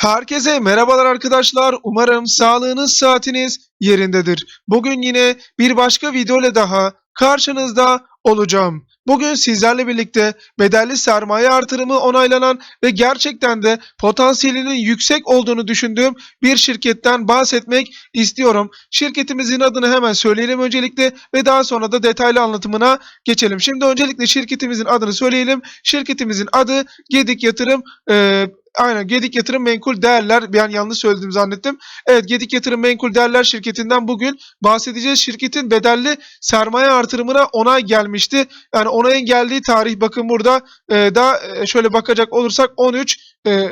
Herkese merhabalar arkadaşlar. Umarım sağlığınız saatiniz yerindedir. Bugün yine bir başka video ile daha karşınızda olacağım. Bugün sizlerle birlikte bedelli sermaye artırımı onaylanan ve gerçekten de potansiyelinin yüksek olduğunu düşündüğüm bir şirketten bahsetmek istiyorum. Şirketimizin adını hemen söyleyelim öncelikle ve daha sonra da detaylı anlatımına geçelim. Şimdi öncelikle şirketimizin adını söyleyelim. Şirketimizin adı Gedik Yatırım e, Aynen Gedik Yatırım Menkul Değerler ben yanlış söyledim zannettim. Evet Gedik Yatırım Menkul Değerler şirketinden bugün bahsedeceğiz. Şirketin bedelli sermaye artırımına onay gelmişti. Yani onayın geldiği tarih bakın burada e, da şöyle bakacak olursak 13 e,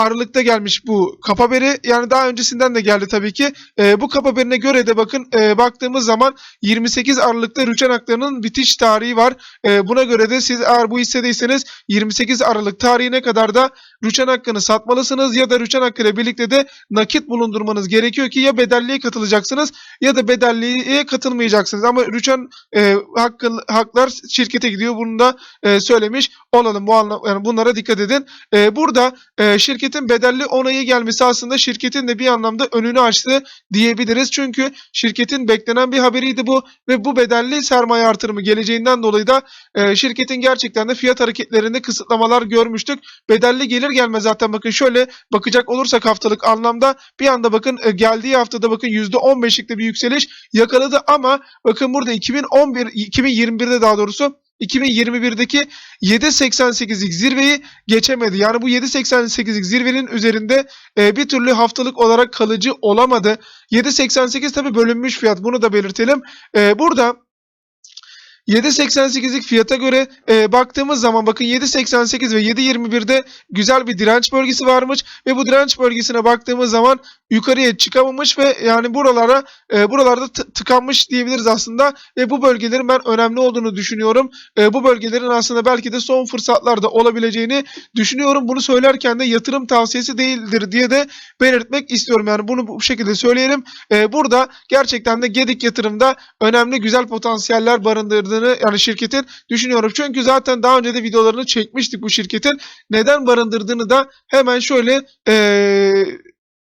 Aralık'ta gelmiş bu kap haberi. Yani daha öncesinden de geldi tabii ki. E, bu kap haberine göre de bakın e, baktığımız zaman 28 Aralık'ta rüçhan haklarının bitiş tarihi var. E, buna göre de siz eğer bu hissedeyseniz 28 Aralık tarihine kadar da rüçhan hakkını satmalısınız ya da rüçhan hakkıyla birlikte de nakit bulundurmanız gerekiyor ki ya bedelliye katılacaksınız ya da bedelliye katılmayacaksınız. Ama rüçhan e, hakkı, haklar şirkete gidiyor. Bunu da e, söylemiş olalım. Bu anlam yani bunlara dikkat edin. E, burada e, şirketin bedelli onayı gelmesi aslında şirketin de bir anlamda önünü açtı diyebiliriz. Çünkü şirketin beklenen bir haberiydi bu ve bu bedelli sermaye artırımı geleceğinden dolayı da e, şirketin gerçekten de fiyat hareketlerinde kısıtlamalar görmüştük. Bedelli gelir gelmez zaten bakın şöyle bakacak olursak haftalık anlamda bir anda bakın e, geldiği haftada bakın %15'lik de bir yükseliş yakaladı ama bakın burada 2011 2021'de daha doğrusu 2021'deki 7.88'lik zirveyi geçemedi. Yani bu 7.88'lik zirvenin üzerinde e, bir türlü haftalık olarak kalıcı olamadı. 7.88 tabi bölünmüş fiyat bunu da belirtelim. E, burada 7.88'lik fiyata göre e, baktığımız zaman bakın 7.88 ve 7.21'de güzel bir direnç bölgesi varmış ve bu direnç bölgesine baktığımız zaman yukarıya çıkamamış ve yani buralara e, buralarda tıkanmış diyebiliriz aslında ve bu bölgelerin ben önemli olduğunu düşünüyorum. E, bu bölgelerin aslında belki de son fırsatlarda olabileceğini düşünüyorum. Bunu söylerken de yatırım tavsiyesi değildir diye de belirtmek istiyorum. Yani bunu bu şekilde söyleyelim. E, burada gerçekten de Gedik yatırımda önemli güzel potansiyeller barındırdığını yani şirketin düşünüyorum. Çünkü zaten daha önce de videolarını çekmiştik bu şirketin. Neden barındırdığını da hemen şöyle eee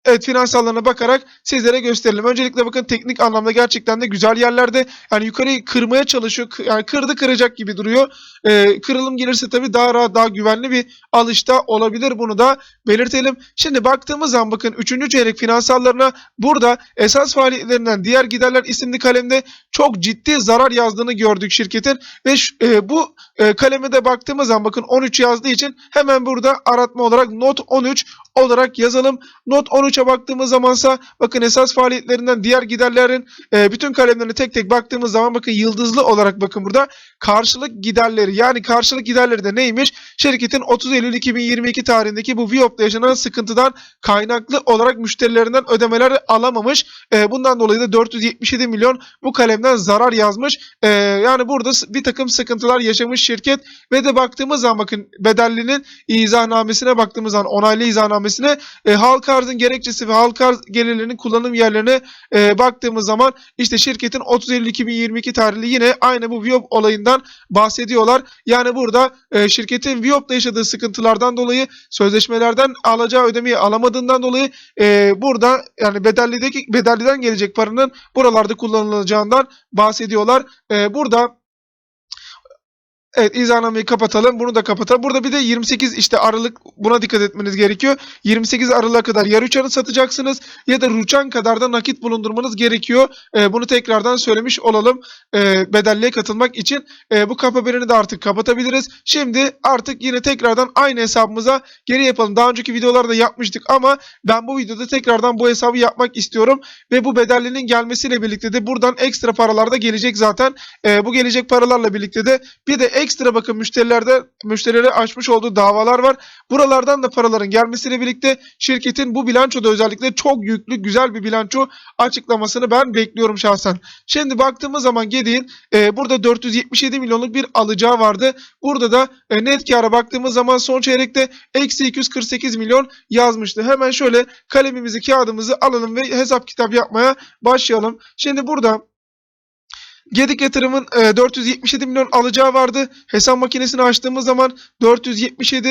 Evet finansallarına bakarak sizlere gösterelim. Öncelikle bakın teknik anlamda gerçekten de güzel yerlerde. Yani yukarıyı kırmaya çalışıyor. Yani kırdı kıracak gibi duruyor. Ee, kırılım gelirse tabii daha rahat daha güvenli bir alışta olabilir. Bunu da belirtelim. Şimdi baktığımız zaman bakın 3. çeyrek finansallarına burada esas faaliyetlerinden diğer giderler isimli kalemde çok ciddi zarar yazdığını gördük şirketin. Ve şu- e, bu e, kaleme de baktığımız zaman bakın 13 yazdığı için hemen burada aratma olarak not 13 olarak yazalım. Not 13'e baktığımız zamansa bakın esas faaliyetlerinden diğer giderlerin e, bütün kalemlerine tek tek baktığımız zaman bakın yıldızlı olarak bakın burada karşılık giderleri yani karşılık giderleri de neymiş? Şirketin 30 Eylül 2022 tarihindeki bu Viop'ta yaşanan sıkıntıdan kaynaklı olarak müşterilerinden ödemeler alamamış. E, bundan dolayı da 477 milyon bu kalemden zarar yazmış. E, yani burada bir takım sıkıntılar yaşamış şirket ve de baktığımız zaman bakın bedellinin izahnamesine baktığımız zaman onaylı izahnamesine e, halka arzın gerekçesi ve halka gelirlerinin kullanım yerlerine e, baktığımız zaman işte şirketin 30 Eylül 2022 tarihli yine aynı bu Viop olayından bahsediyorlar. Yani burada e, şirketin Viop'ta yaşadığı sıkıntılardan dolayı sözleşmelerden alacağı ödemeyi alamadığından dolayı e, burada yani bedellideki bedelliden gelecek paranın buralarda kullanılacağından bahsediyorlar. E, burada Evet izahnnameyi kapatalım. Bunu da kapatalım. Burada bir de 28 işte Aralık buna dikkat etmeniz gerekiyor. 28 Aralık'a kadar ya rüçhanı satacaksınız ya da rüçhan kadar da nakit bulundurmanız gerekiyor. Ee, bunu tekrardan söylemiş olalım. Ee, bedelliye katılmak için. Ee, bu kap haberini de artık kapatabiliriz. Şimdi artık yine tekrardan aynı hesabımıza geri yapalım. Daha önceki videolarda yapmıştık ama ben bu videoda tekrardan bu hesabı yapmak istiyorum. Ve bu bedellinin gelmesiyle birlikte de buradan ekstra paralar da gelecek zaten. Ee, bu gelecek paralarla birlikte de bir de ekstra bakın müşterilerde müşterilere açmış olduğu davalar var. Buralardan da paraların gelmesiyle birlikte şirketin bu bilançoda özellikle çok yüklü güzel bir bilanço açıklamasını ben bekliyorum şahsen. Şimdi baktığımız zaman Gedik'in e, burada 477 milyonluk bir alacağı vardı. Burada da e, net kâra baktığımız zaman son çeyrekte eksi 248 milyon yazmıştı. Hemen şöyle kalemimizi kağıdımızı alalım ve hesap kitap yapmaya başlayalım. Şimdi burada Gedik yatırımın e, 477 milyon alacağı vardı. Hesap makinesini açtığımız zaman 477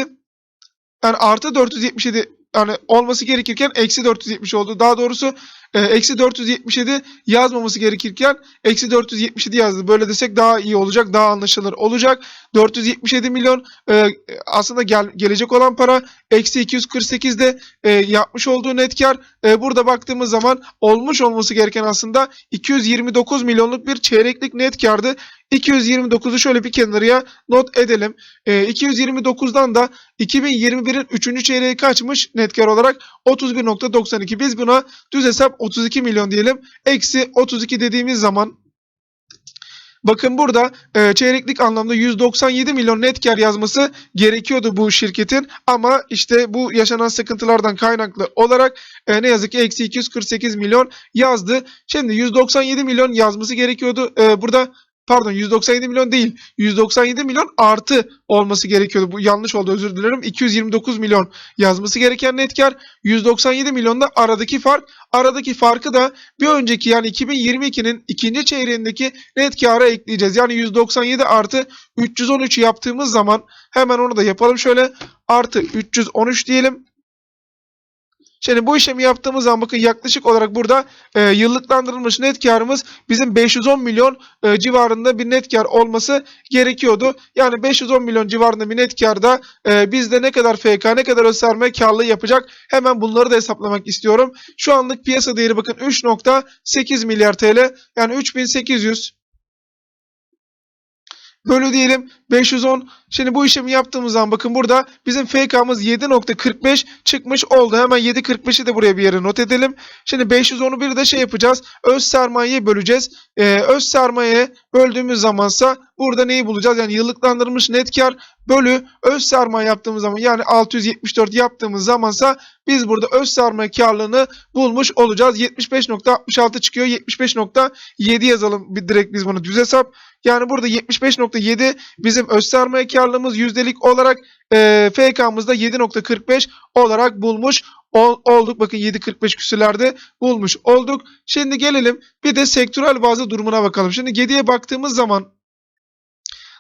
yani artı 477 yani olması gerekirken eksi 470 oldu. Daha doğrusu e, eksi 477 yazmaması gerekirken eksi 477 yazdı. Böyle desek daha iyi olacak, daha anlaşılır olacak. 477 milyon e, aslında gel, gelecek olan para eksi 248'de e, yapmış olduğu net kar. E, burada baktığımız zaman olmuş olması gereken aslında 229 milyonluk bir çeyreklik net kardı. 229'u şöyle bir kenarıya not edelim. E, 229'dan da 2021'in 3. çeyreği kaçmış net kar olarak? 31.92. Biz buna düz hesap 32 milyon diyelim. Eksi 32 dediğimiz zaman Bakın burada e, çeyreklik anlamda 197 milyon net kar yazması gerekiyordu bu şirketin ama işte bu yaşanan sıkıntılardan kaynaklı olarak e, ne yazık ki eksi 248 milyon yazdı. Şimdi 197 milyon yazması gerekiyordu. E, burada pardon 197 milyon değil 197 milyon artı olması gerekiyordu. Bu yanlış oldu özür dilerim. 229 milyon yazması gereken net kar 197 milyonda aradaki fark. Aradaki farkı da bir önceki yani 2022'nin ikinci çeyreğindeki net kâra ekleyeceğiz. Yani 197 artı 313 yaptığımız zaman hemen onu da yapalım şöyle. Artı 313 diyelim. Şimdi bu işlemi yaptığımız zaman bakın yaklaşık olarak burada e, yıllıklandırılmış net karımız bizim 510 milyon e, civarında bir net kar olması gerekiyordu. Yani 510 milyon civarında bir net karda e, bizde ne kadar FK ne kadar österme karlılığı yapacak hemen bunları da hesaplamak istiyorum. Şu anlık piyasa değeri bakın 3.8 milyar TL yani 3800 bölü diyelim 510. Şimdi bu işlemi yaptığımız zaman bakın burada bizim FK'mız 7.45 çıkmış oldu. Hemen 7.45'i de buraya bir yere not edelim. Şimdi 510'u bir de şey yapacağız. Öz sermayeye böleceğiz. Ee, öz sermayeye böldüğümüz zamansa burada neyi bulacağız? Yani yıllıklandırılmış net kar bölü öz sermaye yaptığımız zaman yani 674 yaptığımız zamansa biz burada öz sermaye karlılığını bulmuş olacağız. 75.66 çıkıyor. 75.7 yazalım bir direkt biz bunu düz hesap. Yani burada 75.7 bizim öz sermaye karlılığımız yüzdelik olarak e, FK'mızda 7.45 olarak bulmuş ol, olduk. Bakın 7.45 küsürlerde bulmuş olduk. Şimdi gelelim bir de sektörel bazı durumuna bakalım. Şimdi 7'ye baktığımız zaman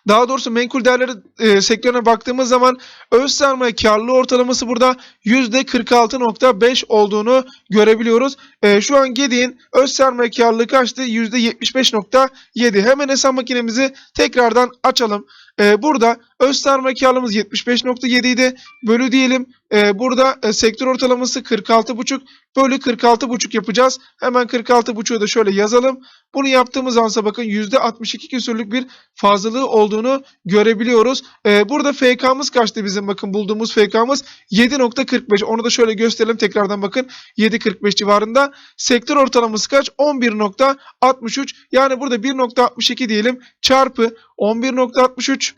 daha doğrusu menkul değerleri e, sektörüne baktığımız zaman öz sermaye karlılığı ortalaması burada %46.5 olduğunu görebiliyoruz. E, şu an Gedi'nin öz sermaye karlılığı kaçtı? %75.7. Hemen hesap makinemizi tekrardan açalım. E, burada öz sermaye karlılığımız 75.7 idi. Bölü diyelim. E, burada e, sektör ortalaması 46.5 bölü 46.5 yapacağız. Hemen 46.5'u da şöyle yazalım. Bunu yaptığımız ansa bakın %62 küsürlük bir fazlalığı olduğunu görebiliyoruz. Ee, burada FK'mız kaçtı bizim bakın bulduğumuz FK'mız 7.45 onu da şöyle gösterelim tekrardan bakın 7.45 civarında. Sektör ortalaması kaç? 11.63 yani burada 1.62 diyelim çarpı 11.63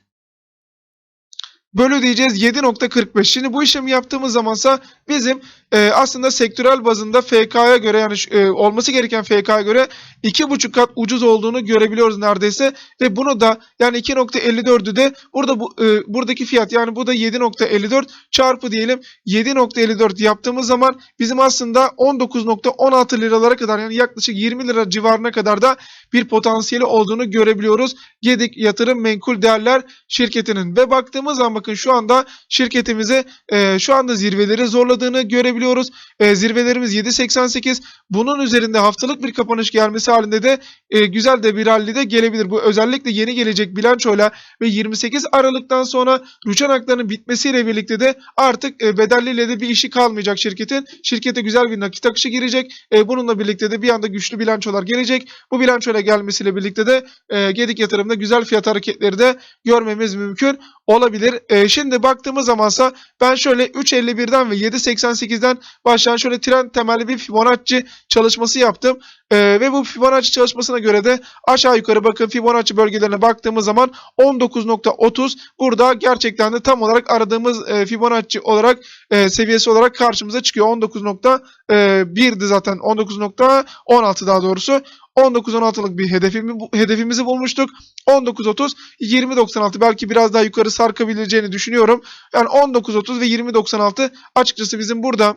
bölü diyeceğiz 7.45. Şimdi bu işlemi yaptığımız zamansa bizim e, aslında sektörel bazında FK'ya göre yani e, olması gereken FK'ya göre 2,5 kat ucuz olduğunu görebiliyoruz neredeyse ve bunu da yani 2.54'ü de burada bu e, buradaki fiyat yani bu da 7.54 çarpı diyelim 7.54 yaptığımız zaman bizim aslında 19.16 liralara kadar yani yaklaşık 20 lira civarına kadar da bir potansiyeli olduğunu görebiliyoruz. Gedik Yatırım Menkul Değerler şirketinin ve baktığımız zaman bakın şu anda şirketimize e, şu anda zirveleri zorladığını görebiliyoruz. E, zirvelerimiz 7.88 bunun üzerinde haftalık bir kapanış gelmesi halinde de e, güzel de bir rally de gelebilir. Bu özellikle yeni gelecek bilançoyla ve 28 Aralık'tan sonra rüçhan haklarının bitmesiyle birlikte de artık e, bedelliyle de bir işi kalmayacak şirketin. Şirkete güzel bir nakit akışı girecek. E, bununla birlikte de bir anda güçlü bilançolar gelecek. Bu bilançoyla gelmesiyle birlikte de e, Gedik yatırımda güzel fiyat hareketleri de görmemiz mümkün olabilir. E, şimdi baktığımız zamansa ben şöyle 3.51'den ve 7.88'den başlayan şöyle trend temelli bir Fibonacci çalışması yaptım. E, ve bu Fibonacci çalışmasına göre de aşağı yukarı bakın Fibonacci bölgelerine baktığımız zaman 19.30 burada gerçekten de tam olarak aradığımız e, Fibonacci olarak e, seviyesi olarak karşımıza çıkıyor. 19.1'di zaten 19.16 daha doğrusu. 19-16'lık bir hedefimi, hedefimizi bulmuştuk. 19-30, 20-96 belki biraz daha yukarı sarkabileceğini düşünüyorum. Yani 19-30 ve 20-96 açıkçası bizim burada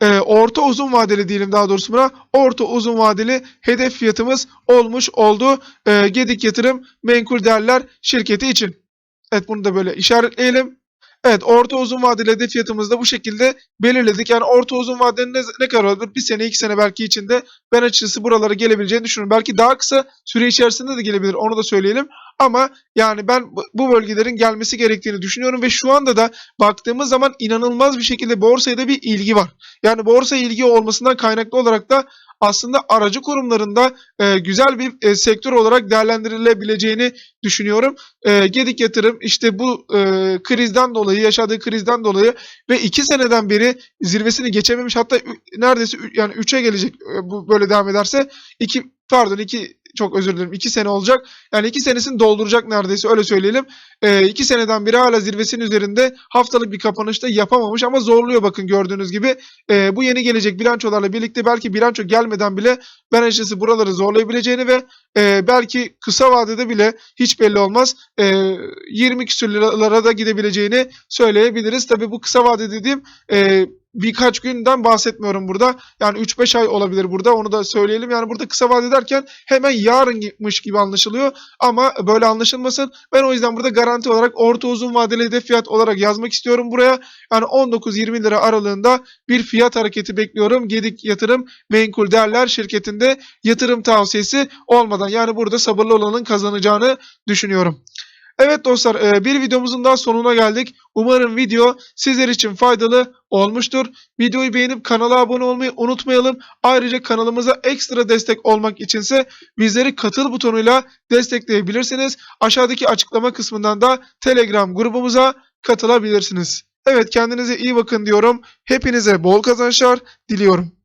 e, orta uzun vadeli diyelim daha doğrusu buna orta uzun vadeli hedef fiyatımız olmuş oldu. E, Gedik Yatırım Menkul Değerler şirketi için. Evet bunu da böyle işaretleyelim. Evet orta uzun vadeli hedef fiyatımızı da bu şekilde belirledik. Yani orta uzun vadeli ne, ne kadar olabilir? Bir sene iki sene belki içinde ben açıkçası buralara gelebileceğini düşünüyorum. Belki daha kısa süre içerisinde de gelebilir onu da söyleyelim. Ama yani ben bu- bölgelerin gelmesi gerektiğini düşünüyorum ve şu anda da baktığımız zaman inanılmaz bir şekilde borsaya da bir ilgi var. Yani borsa ilgi olmasından kaynaklı olarak da aslında aracı kurumlarında e, güzel bir e, sektör olarak değerlendirilebileceğini düşünüyorum. E, Gedik yatırım işte bu e, krizden dolayı yaşadığı krizden dolayı ve iki seneden beri zirvesini geçememiş hatta neredeyse yani 3'e gelecek e, bu böyle devam ederse iki pardon iki çok özür dilerim iki sene olacak. Yani iki senesini dolduracak neredeyse öyle söyleyelim. E, iki seneden beri hala zirvesinin üzerinde haftalık bir kapanışta yapamamış ama zorluyor bakın gördüğünüz gibi. E, bu yeni gelecek bilançolarla birlikte belki bilanço gelmeden bile ben açıkçası buraları zorlayabileceğini ve e, belki kısa vadede bile hiç belli olmaz e, 20 küsür liralara da gidebileceğini söyleyebiliriz. Tabi bu kısa vade dediğim e, birkaç günden bahsetmiyorum burada. Yani 3-5 ay olabilir burada onu da söyleyelim. Yani burada kısa vade derken hemen yarınmış gibi anlaşılıyor ama böyle anlaşılmasın. Ben o yüzden burada garanti olarak orta uzun vadeli hedef fiyat olarak yazmak istiyorum buraya. Yani 19-20 lira aralığında bir fiyat hareketi bekliyorum. Gedik Yatırım Menkul Değerler şirketinde yatırım tavsiyesi olmadan yani burada sabırlı olanın kazanacağını düşünüyorum. Evet dostlar e, bir videomuzun daha sonuna geldik. Umarım video sizler için faydalı olmuştur. Videoyu beğenip kanala abone olmayı unutmayalım. Ayrıca kanalımıza ekstra destek olmak içinse bizleri katıl butonuyla destekleyebilirsiniz. Aşağıdaki açıklama kısmından da Telegram grubumuza katılabilirsiniz. Evet kendinize iyi bakın diyorum. Hepinize bol kazançlar diliyorum.